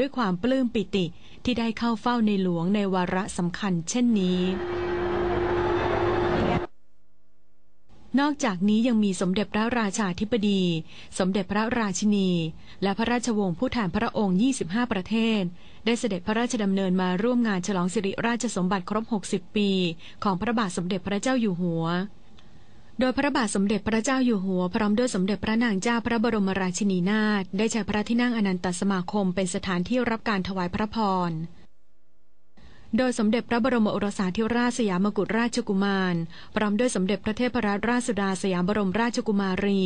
ด้วยความปลื้มปิติที่ได้เข้าเฝ้าในหลวงในวาระสำคัญเช่นนี้ นอกจากนี้ยังมีสมเด็จพระราชาธิบดี สมเด็จพระราชินี และพระราชวงศ์ผู้แทนพระองค์ 25 ประเทศ ได้เสด็จพระราชดำเนินมาร่วมงานฉลองสิริราชสมบัติครบ 60 ปี ของพระบาทสมเด็จพระเจ้าอยู่หัว โดยพระบาทสมเด็จพระเจ้าอยู่หัว พร้อมด้วยสมเด็จพระนางเจ้าพระบรมราชินีนาถได้ใช้พระที่นั่งอนันตสมาคมเป็นสถานที่รับการถวายพระพร โดยสมเด็จพระบรมโอรสาธิราชสยามกุฎราชกุมาร พร้อมด้วยสมเด็จพระเทพรัตนราชสุดาสยามบรมราชกุมารี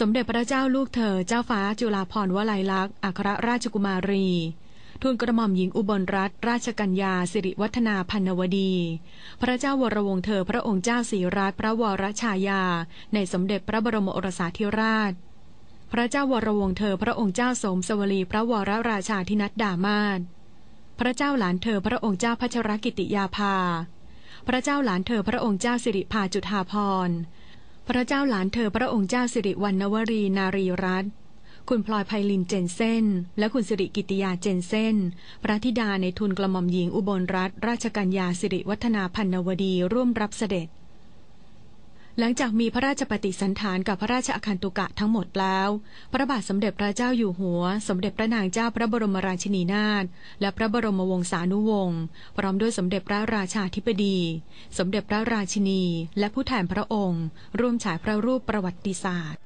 สมเด็จพระเจ้าลูกเธอเจ้าฟ้าจุฬาภรณ์วลัยลักษณ์อัครราชกุมารี ทูลกระหม่อมหญิงอุบลรัตนราชกัญญาสิริวัฒนาพันวดี พระเจ้าวรวงศ์เธอพระองค์เจ้าศรีรัตพระวรชายา ในสมเด็จพระบรมโอรสาธิราช พระเจ้าวรวงศ์เธอพระองค์เจ้าสมสวลีพระวรราชาธินัดดามาศพระเจ้าหลานเธอพระองค์เจ้าพัชรกิติยาภา พระเจ้าหลานเธอพระองค์เจ้าสิริภาจุฑาพร พระเจ้าหลานเธอพระองค์เจ้าสิริวัณณวรีนารีรัตน์ คุณพลอยไพลินเจนเซนและคุณสิริกิติยาเจนเซนพระธิดาในทุนกระหม่อมหญิงอุบลรัตนราชกัญญาสิริวัฒนาพันนวดีร่วมรับเสด็จ หลังจากมีพระราชปฏิสันถานกับพระราชอาคันตุกะทั้งหมดแล้ว พระบาทสมเด็จพระเจ้าอยู่หัว สมเด็จพระนางเจ้าพระบรมราชินีนาถและพระบรมวงศานุวงศ์พร้อมด้วยสมเด็จพระราชาธิบดี สมเด็จพระราชินี และผู้แทนพระองค์ ร่วมฉายพระรูปประวัติศาสตร์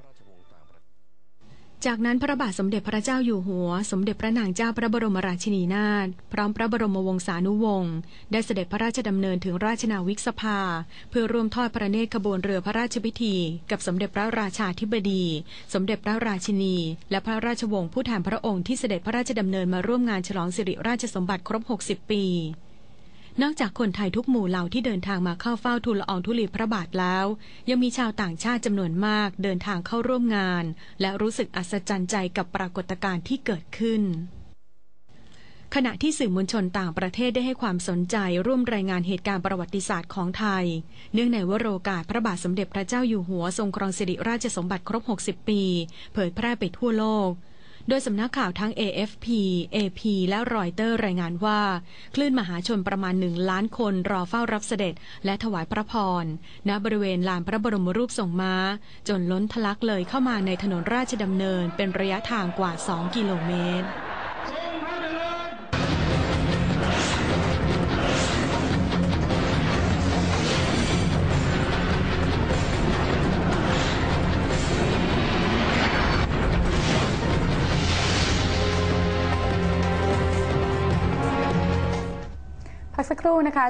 จากนั้นพระบาทสมเด็จพระเจ้าอยู่หัว สมเด็จพระนางเจ้าพระบรมราชินีนาถพร้อมพระบรมวงศานุวงศ์ได้เสด็จพระราชดำเนินถึงราชนาวิกสภา เพื่อร่วมทอดพระเนตรขบวนเรือพระราชพิธี กับสมเด็จพระราชาธิบดี สมเด็จพระราชินี และพระราชวงศ์ผู้แทนพระองค์ที่เสด็จพระราชดำเนินมาร่วมงานฉลองสิริราชสมบัติครบ 60 ปี นอกจากคนไทยทุกหมู่เหล่าที่เดินทางมาเข้าเฝ้าทูลละอองธุลีพระบาทแล้ว ยังมีชาวต่างชาติจำนวนมากเดินทางเข้าร่วมงาน และรู้สึกอัศจรรย์ใจกับปรากฏการณ์ที่เกิดขึ้นขณะที่สื่อมวลชนต่างประเทศได้ให้ความสนใจร่วมรายงานเหตุการณ์ประวัติศาสตร์ของไทย เนื่องในวโรกาสพระบาทสมเด็จพระเจ้าอยู่หัวทรงครองสิริราชสมบัติครบ 60 ปี เผยแพร่ไปทั่วโลก โดยสำนักข่าวทั้ง AFP AP และรอยเตอร์รายงานว่า คลื่นมหาชนประมาณหนึ่งล้านคนรอเฝ้ารับเสด็จ และถวายพระพร ณ บริเวณลานพระบรมรูปทรงม้า จนล้นทะลักเลยเข้ามาในถนนราชดำเนินเป็นระยะทางกว่า 2 กิโลเมตร พักสักครู่นะคะ